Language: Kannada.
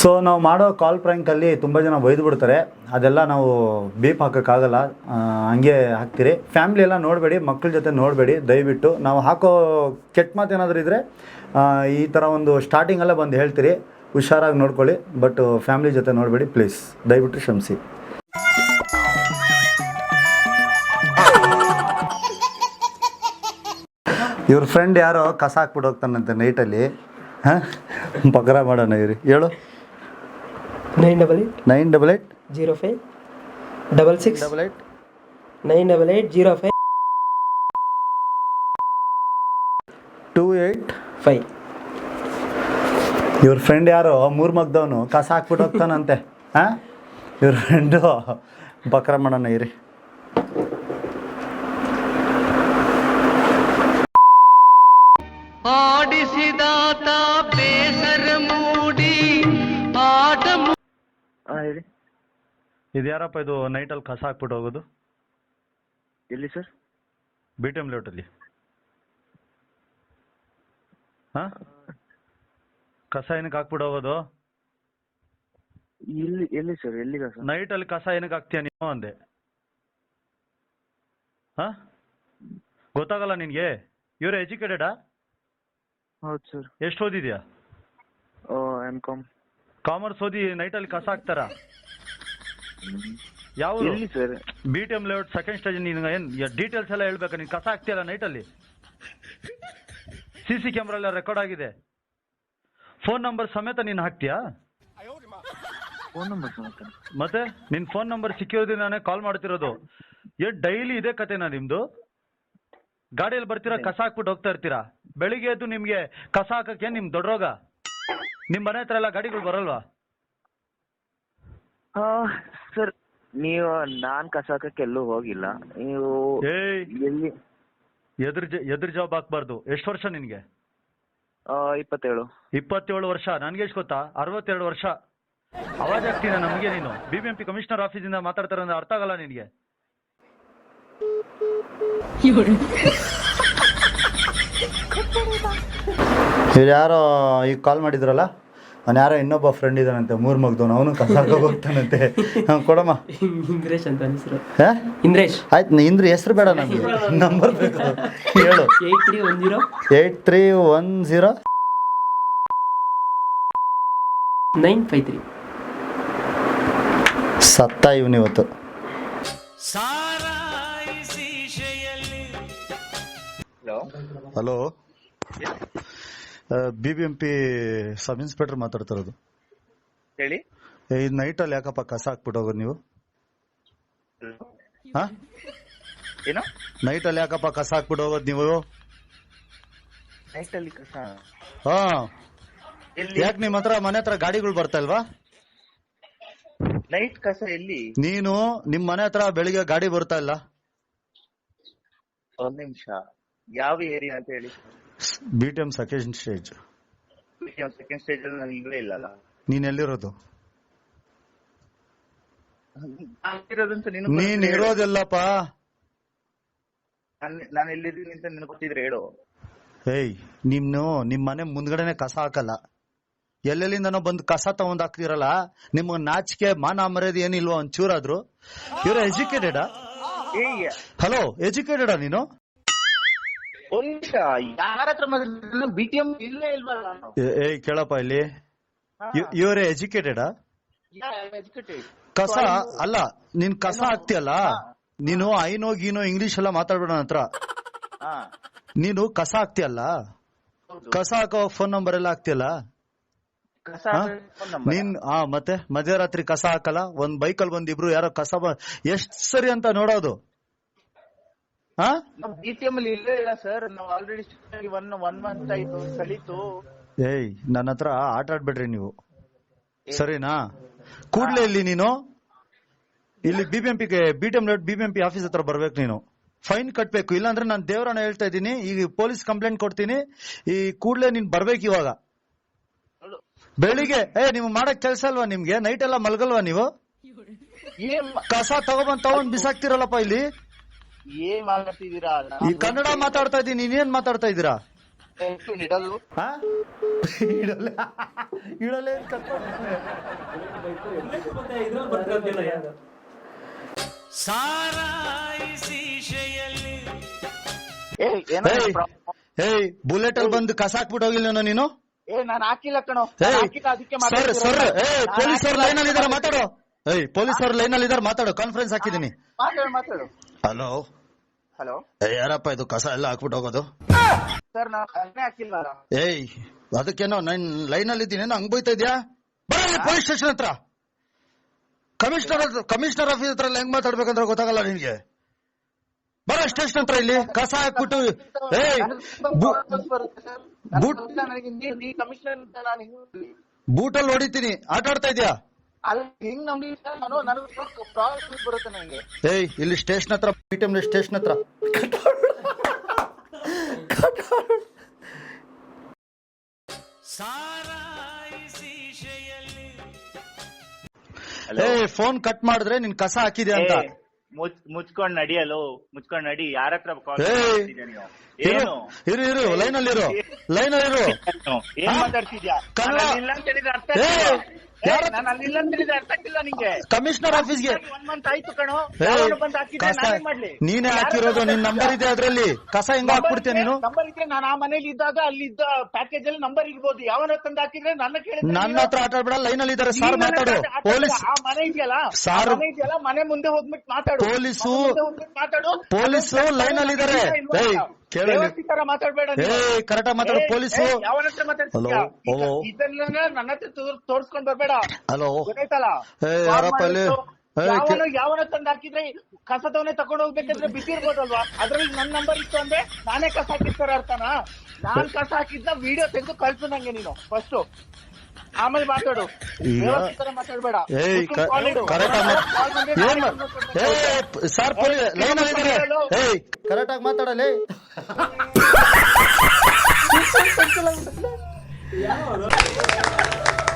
ಸೊ ನಾವು ಮಾಡೋ ಕಾಲ್ ಪ್ರ್ಯಾಂಕಲ್ಲಿ ತುಂಬ ಜನ ಬೈದು ಬಿಡ್ತಾರೆ. ಅದೆಲ್ಲ ನಾವು ಬೀಪ್ ಹಾಕೋಕ್ಕಾಗಲ್ಲ ಹಂಗೆ ಹಾಕ್ತೀರಿ. ಫ್ಯಾಮ್ಲಿ ಎಲ್ಲ ನೋಡಬೇಡಿ ಮಕ್ಕಳ ಜೊತೆ ನೋಡಬೇಡಿ, ದಯವಿಟ್ಟು. ನಾವು ಹಾಕೋ ಕೆಟ್ಟ ಮಾತು ಏನಾದರೂ ಇದ್ದರೆ ಈ ಥರ ಒಂದು ಸ್ಟಾರ್ಟಿಂಗಲ್ಲೇ ಬಂದು ಹೇಳ್ತೀರಿ. ಹುಷಾರಾಗಿ ನೋಡ್ಕೊಳ್ಳಿ ಬಟ್ ಫ್ಯಾಮ್ಲಿ ಜೊತೆ ನೋಡಬೇಡಿ ಪ್ಲೀಸ್ ದಯವಿಟ್ಟು ಕ್ಷಮಿಸಿ. ಇವ್ರ ಫ್ರೆಂಡ್ ಯಾರೋ ಕಸ ಹಾಕ್ಬಿಟ್ಟು ಹೋಗ್ತಾನಂತೆ ನೈಟಲ್ಲಿ ಹಾಂ? ಬಗ್ರ ಮಾಡೋಣ ಇವ್ರಿ. ಹೇಳು. Nine double eight nine double eight zero five double six double eight nine double eight zero five two eight five ಇವ್ರ ಫ್ರೆಂಡ್ ಯಾರೋ ಮೂರು ಮಗ್ದವನು ಕಸ ಹಾಕ್ಬಿಟ್ಟು ಹೋಗ್ತಾನಂತೆ ಹಾಂ ಇವ್ರ ಫ್ರೆಂಡು ಬಕ್ರ ಮಾಡೋಣ ಇರಿ ಆಡಿಸಿದಾತ ಬೇಸರ ಮೂಡಿ ಇದು ಯಾರಪ್ಪ ಇದು ನೈಟಲ್ಲಿ ಕಸ ಹಾಕ್ಬಿಟ್ಟು ಹೋಗೋದು? ಎಲ್ಲಿ ಸರ್? ಬಿ ಟಿ ಎಂ ಲೇಔಟಲ್ಲಿ ಹಾಂ? ಕಸ ಏನಕ್ಕೆ ಹಾಕ್ಬಿಟ್ಟು ಹೋಗೋದು? ಇಲ್ಲಿ ಎಲ್ಲಿ ಸರ್? ಎಲ್ಲಿಗ ಸರ್? ನೈಟಲ್ಲಿ ಕಸ ಏನಕ್ಕೆ ಹಾಕ್ತೀಯ ನೀವು ಅಂದೆ. ಹಾ? ಗೊತ್ತಾಗಲ್ಲ ನಿನಗೆ? ಇವರು ಎಜುಕೇಟೆಡಾ ಹೌದು ಸರ್. ಎಷ್ಟು ಓದಿದ್ಯಾ? ಓ ಎಂ ಕಾಮ್ ಕಾಮರ್ಸ್ ಓದಿ ನೈಟಲ್ಲಿ ಕಸ ಹಾಕ್ತಾರ? ಯಾವ ಎಲ್ಲಿ sir? B T layout second stage ನೀನು ಏನು ಡೀಟೇಲ್ಸ್ ಎಲ್ಲ ಹೇಳ್ಬೇಕಾ? ನೀನು ಕಸ ಹಾಕ್ತೀಯಲ್ಲ ನೈಟಲ್ಲಿ ಸಿ ಸಿ ಕ್ಯಾಮ್ರಾ ಎಲ್ಲ ರೆಕಾರ್ಡ್ ಆಗಿದೆ. ಫೋನ್ ನಂಬರ್ ಸಮೇತ ನೀನು ಹಾಕ್ತೀಯಾ? ಫೋನ್ ನಂಬರ್ ಮತ್ತೆ? ನಿನ್ನ ಫೋನ್ ನಂಬರ್ ಸಿಕ್ಕಿರೋದ್ರಿಂದಾನೇ ಕಾಲ್ ಮಾಡ್ತಿರೋದು. ಏ ಡೈಲಿ ಇದೇ ಕತೆನಾ ನಿಮ್ದು? ಗಾಡಿಯಲ್ಲಿ ಬರ್ತೀರಾ ಕಸ ಹಾಕ್ಬಿಟ್ಟು ಹೋಗ್ತಾ ಇರ್ತೀರಾ? ಬೆಳಿಗ್ಗೆ ಎದ್ದು ನಿಮ್ಗೆ ಕಸ ಹಾಕಕ್ಕೆ ನಿಮ್ ದೊಡ್ಡ ರೋಗ? ನಿಮ್ ಮನೆ ಹತ್ರ ಎಲ್ಲ ಗಾಡಿಗಳು ಬರಲ್ವಾ? ಸರ್ ನೀವು ನಾನ್ ಕಸ ಹಾಕಕ್ಕೆ ಎಲ್ಲೂ ಹೋಗಿಲ್ಲ. ನೀವು ಏಯ್! ಎಲ್ಲಿ ಎದುರು ಜ ಎದುರು ಜಾಬ್ ಹಾಕ್ಬಾರ್ದು ಎಷ್ಟು ವರ್ಷ ನಿನ್ಗೆ? ಆ, ಇಪ್ಪತ್ತೇಳು. ಇಪ್ಪತ್ತೇಳು ವರ್ಷ. ನನ್ಗೆ ಎಷ್ಟು ಗೊತ್ತಾ? ಅರವತ್ತೆರಡು ವರ್ಷ. ಅವಾಜ್ ಆಗ್ತೀನ ನಮಗೆ ನೀನು? B B M P commissioner ಆಫೀಸಿಂದ ಮಾತಾಡ್ತಾರೆ ಅಂದ್ರೆ ಅರ್ಥ ಆಗಲ್ಲ ನಿನಗೆ. ಇವ್ರು ಯಾರೋ ಈಗ ಕಾಲ್ ಮಾಡಿದ್ರಲ್ಲ? ಅವ್ನು ಯಾರೋ ಇನ್ನೊಬ್ಬ ಫ್ರೆಂಡ್ ಇದ್ದಾನಂತೆ ಮೂರ್ ಮಗ್ದವನು ಅವನು ಕಸಾಕ ಹೋಗ್ತಾನಂತೆ. ಕೊಡಮ್ಮ. ಇಂದ್ರೇಶ್ ಅಂತ ಹೆಸರು ಹೇ? ಇಂದ್ರೇಶ್. ಆಯ್ತು ಇಂದ್ರ ಹೆಸರು ಬೇಡ ನಮಗೆ ನಂಬರ್ ಬೇಕು. ಹೇಳು. Eight three one zero. Eight three one zero nine five three. ಸತ್ತ ಇವನು ಇವತ್ತು hello hello B B M sub inspector ಮಾತಾಡ್ತಿರೋದು ಹೇಳಿ. ಈ ಅಲ್ಲಿ ಯಾಕಪ್ಪ ಕಸ ಹಾಕ್ಬಿಟ್ಟು ಹೋಗೋದು ನೀವು? ಹಾ? ಏನು? ಅಲ್ಲಿ ಯಾಕಪ್ಪ ಕಸ ಹಾಕ್ಬಿಟ್ಟು ಹೋಗೋದು ನೀವು? ಅಲ್ಲಿ ಕಸ? ಹಾ. ಎಲ್ಲಿ? ಯಾಕೆ ನಿಮ್ಮ ಹತ್ರ ಮನೆ ಹತ್ರ ಗಾಡಿಗಳು ಬರ್ತಾ ಇಲ್ವಾ? ನೈಟ್ ಕಸ ಎಲ್ಲಿ? ನೀನು ನಿಮ್ ಮನೆ ಹತ್ರ ಬೆಳಿಗ್ಗೆ ಗಾಡಿ ಬರ್ತಾ ಇಲ್ಲ? ಒಂದ್ ನಿಮಿಷ. ಯಾವ ಏರಿಯಾ ಅಂತ ಹೇಳಿ. B T M second stage second stage ಅಲ್ಲಿ ನಾನು ಇಲ್ಲೇ ಇಲ್ಲಲ್ಲ ನೀನ್ ಎಲ್ಲಿರೋದು? ನಾನ್ ಇರೋದಂತ ನಿನಗೆ ನೀನ್ ಇರೋದೆಲ್ಲಪ್ಪ? ನಾನು ಎಲ್ಲಿದ್ದೀನಿ ಅಂತ ನಿನಗೆ ಗೊತ್ತಿದ್ರೆ ಹೇಳು. ಏಯ್ ನಿಮ್ನು ನಿಮ್ ಮನೆ ಮುಂದ್ಗಡೆನೆ ಕಸ ಹಾಕಲ್ಲ. ಎಲ್ಲೆಲ್ಲಿಂದನೋ ಬಂದು ಕಸ ತಗೊಂಡ್ ಹಾಕ್ತಿರಲ್ಲ ನಿಮ್ಗೆ ನಾಚಿಕೆ ಮಾನ ಮರ್ಯಾದೆ ಏನಿಲ್ವಾ ಒಂಚೂರಾದ್ರು? ಇವ್ರ ಎಜುಕೇಟೆಡಾ ಏಯ್ ಹಲೋ ಎಜುಕೇಟೆಡಾ ನೀನು? ಯಾರ ಹತ್ರ ಬಿ ಟಿ ಎಂ ಇಲ್ಲೇ ಇಲ್ವಲ್ಲ ನಾನು? ಏ- ಕೇಳಪ್ಪ ಇಲ್ಲಿ. ಇವರೇ ಎಜುಕೇಟೆಡಾ ಕಸ ಅಲ್ಲ ನೀನ್ ಕಸ ಹಾಕ್ತಿಯಲ್ಲ? ನೀನು ಐನೋ ಗೀನೋ ಇಂಗ್ಲಿಷ್ ಎಲ್ಲ ಮಾತಾಡ್ಬೇಡ ನನ್ನ ಹತ್ರ. ನೀನು ಕಸ ಹಾಕ್ತಿಯಲ್ಲ? ಕಸ ಹಾಕೋ ಫೋನ್ ನಂಬರ್ ಎಲ್ಲ ಹಾಕ್ತಿಯಲ್ಲ? ನೀನ್ ಹಾ? ಮತ್ತೆ ಮಧ್ಯರಾತ್ರಿ ಕಸ ಹಾಕಲ್ಲ? ಒಂದ್ ಬೈಕಲ್ ಬಂದ್ ಇಬ್ರು ಯಾರೋ ಕಸ ಎಷ್ಟ್ ಸರಿ ಅಂತ ನೋಡೋದು. ನಮ್ ಬಿ ಟಿ ಎಂ ಅಲ್ಲಿ ಇಲ್ಲೇ ಇಲ್ಲ ಸರ್ ನಾವು ಆಲ್ರೆಡಿ ಒನ್ ಒನ್ ಮಂತ್ ಆಯ್ತು ಕಳೀತು ಏಯ್ ನನ್ನ ಹತ್ರ ಆಟ ಆಡ್ಬೇಡ್ರಿ ನೀವು. ಸರಿನಾ? ಕೂಡ್ಲೇ ಇಲ್ಲಿ ನೀನು? ಇಲ್ಲಿ BBMP BTM M BBMP office ಹತ್ರ ಬರ್ಬೇಕು ನೀನು. ಫೈನ್ ಕಟ್ಬೇಕು. ಇಲ್ಲಾಂದ್ರೆ ನಾನು ದೇವರನ್ನ ಹೇಳ್ತಾ ಇದ್ದೀನಿ. ಈಗ ಪೊಲೀಸ್ ಕಂಪ್ಲೇಂಟ್ ಕೊಡ್ತೀನಿ. ಈ ಕೂಡ್ಲೇ ನೀನ್ ಬರ್ಬೇಕು ಇವಾಗ. ಬೆಳಿಗ್ಗೆ ಏ ನೀವು ಮಾಡಕ್ ಕೆಲ್ಸ ಅಲ್ವಾ ನಿಮ್ಗೆ? ನೈಟ್ ಎಲ್ಲ ಮಲ್ಗಲ್ವಾ ನೀವು? ಕಸ ತಗೊಬಂದ್ ತಗೊಂಡ್ ಬಿಸಾಕ್ತಿರಲ್ಲಪ್ಪ ಇಲ್ಲಿ? ಏನ್ ಮಾತಾಡ್ತಿದ್ದೀರಾ? ಈ ಕನ್ನಡ ಮಾತಾಡ್ತಾ ಇದ್ದೀನಿ ನೀನೇನ್ ಮಾತಾಡ್ತಾ ಇದ್ದೀರಾ? ಹಾ? ಇಡಲ್ಲ. ಇಡಲ್ಲ ಶೆಯಲ್ಲಿ. ಏ ಏನೋ ಏಯ್ problem? ಏಯ್ ಬುಲೆಟ್ ಅಲ್ಲಿ ಬಂದು ಕಸ ಹಾಕ್ಬಿಟ್ಟು ಹೋಗಿಲ್ಲ ನೀನು? ಏ ನಾನ್ ಹಾಕಿಲ್ಲ ಕಣೋ. ನಾನ್ ಏಯ್ ಹಾಕಿಲ್ಲ ಅದಕ್ಕೆ ಸರ್ ಸರ್ ಏಯ್ ನಾನ್ ಪೊಲೀಸ್ ಅವ್ರ ಹಾಕಿಲ್ಲ ಲೈನ್ ಅಲ್ಲಿ ಇದಾರೆ ಅದಕ್ಕೆ ಮಾತಾಡು. ಏಯ್ ಪೊಲೀಸ್ ಅವ್ರ ಲೈನ್ ಅಲ್ಲಿ ಇದಾರೆ ಮಾತಾಡು. ಕಾನ್ಫರೆನ್ಸ್ ಹಾಕಿದೀನಿ ಮಾತಾಡು ಮಾತಾಡು. Hello hello? ಯಾರಪ್ಪ ಇದು? ಕಸ ಎಲ್ಲ ಹಾಕ್ಬಿಟ್ಟು ಹೋಗೋದು? ಸರ್ ನಾನು ಏಯ್ ಅದಕ್ಕೇನೋ ನೈನ್ ಲೈನ್ ಅಲ್ಲಿ ಇದ್ದೀನಿ ಹಂಗ್ ಬೈತಾ ಇದ್ಯಾ? ಬರಲಿ ಪೊಲೀಸ್ ಸ್ಟೇಷನ್ ಹತ್ರ. ಕಮಿಷನರ್ ಕಮಿಷನರ್ ಆಫೀಸ್ ಹತ್ರ ಹೆಂಗ್ ಮಾತಾಡ್ಬೇಕಂದ್ರೆ ಗೊತ್ತಾಗಲ್ಲ ನಿನ್ಗೆ. ಬರ ಸ್ಟೇಷನ್ ಹತ್ರ ಇಲ್ಲಿ. ಕಸ ಹಾಕ್ಬಿಟ್ಟು ಏಯ್ ಬು- ಬೂಟ್- ನನಗೆ. ಕಮಿಷನರ್ ಬೂಟಲ್ಲಿ ಹೊಡಿತೀನಿ. ಆಟ ಆಡ್ತಾ ಇದ್ಯಾ? ಏಯ್ ಇಲ್ಲಿ ಸ್ಟೇಷನ್ ಹತ್ರ ಸ್ಟೇಷನ್ ಹತ್ರ. ಏಯ್ ಫೋನ್ ಕಟ್ ಮಾಡಿದ್ರೆ ನಿನ್ ಕಸ ಹಾಕಿದೆ ಅಂತ. ಏ, ಮುಚ್ ಮುಚ್ಕೊಂಡ್ ನಡಿಯಲು ಮುಚ್ಕೊಂಡ್ ನಡಿ ಯಾರ ಹತ್ರ ಏನು ಇರು ಇರು ಲೈನ್ ಅಲ್ಲಿ ಇರು ಲೈನ್ ಅಲ್ಲಿ ಇರು ಏನು? ಮಾತಾಡ್ತಿದ್ಯಾ? ಕನ್ನಡ. ನಾನು ಅಂತ ಹೇಳಿದ್ರೆ ಅರ್ಥ ಕಮಿಷನರ್ ಆಫೀಸ್ಗೆ. ನೀನೇ ಹಾಕಿರೋದು ನಿನ್ ನಂಬರ್ ಇದೆ ಅದ್ರಲ್ಲಿ. ಕಸ ಹೆಂಗ್ ಹಾಕ್ಬಿಡ್ತೀಯ ನೀನು? ನಂಬರ್ ಇದ್ರೆ ನಾನು ಆ ಮನೇಲಿ ಇದ್ದಾಗ ಅಲ್ಲಿ ಇದ್ದ ಪ್ಯಾಕೇಜ್ ಅಲ್ಲಿ ನಂಬರ್ ಇರ್ಬೋದು. ಯಾವನ ತಂದು ಹಾಕಿದ್ರೆ ನನ್ನ ಕೇಳಿ ನನ್ನ ನೀನು- ಹತ್ರ ಆಟ ಆಡ್ಬೇಡ ಲೈನ್ ಅಲ್ಲಿ ಇದಾರೆ. ನೀನ್ ಸಾರ್ ಮಾತಾಡು. ಪೊಲೀಸ್ ಆ ಮನೆ ಇದೆಯಲ್ಲ? ಸಾರ್- ಮನೆ ಇದೆಯಲ್ಲ? ಮನೆ ಮುಂದೆ ಹೋಗ್ಬಿಟ್ಟು ಮಾತಾಡು. ಪೊಲೀಸು- ಮಾತಾಡು. ಪೊಲೀಸು ಲೈನ್ ಅಲ್ಲಿ ಇದಾರೆ. ತರ ಮಾತಾಡ್ಬೇಡ ನೀನು. ಕರೆಕ್ಟ್ ಮಾತಾಡು ಪೊಲೀಸು. ಯಾವನ ಹತ್ರ ಹಲೋ. ಇದನ್ನ ನನ್ನ ಹತ್ರ ತೋರ್- ತೋರ್ಸ್ಕೊಂಡ್ ಬರ್ಬೇಡ. ಹಲೋ. ಗೊತ್ತಾಯ್ತಲ್ಲ? ಯಾವನೋ ತಂದು ಹಾಕಿದ್ರೆ ಕಸದವನೇ ತಗೊಂಡ್ ಹೋಗ್ಬೇಕಂದ್ರೆ ಬಿಟ್ಟಿರ್ಬೋದಲ್ವಾ ಅದ್ರಲ್ಲಿ ನನ್ನ ನಂಬರ್ ಇತ್ತು ಅಂದ್ರೆ ನಾನೇ ಕಸ ಹಾಕಿರ್ತಾರ ಅರ್ಥನಾ? ನಾನ್ ಕಸ ಹಾಕಿದ್ನ ವಿಡಿಯೋ ತೆಗೆದು ಕಳ್ಸು ನಂಗೆ ನೀನು ಫಸ್ಟ್ ಆಮೇಲೆ ಮಾತಾಡು. ಮಾತಾಡ್ಬೇಡ. ಕರೆಕ್ಟ್ ನಾನೇ ಸರ್ ಪೊಲೀಸ್ ಲೈನ್ ಕರೆಕ್ಟಾಗಿ ಮಾತಾಡಲೇ?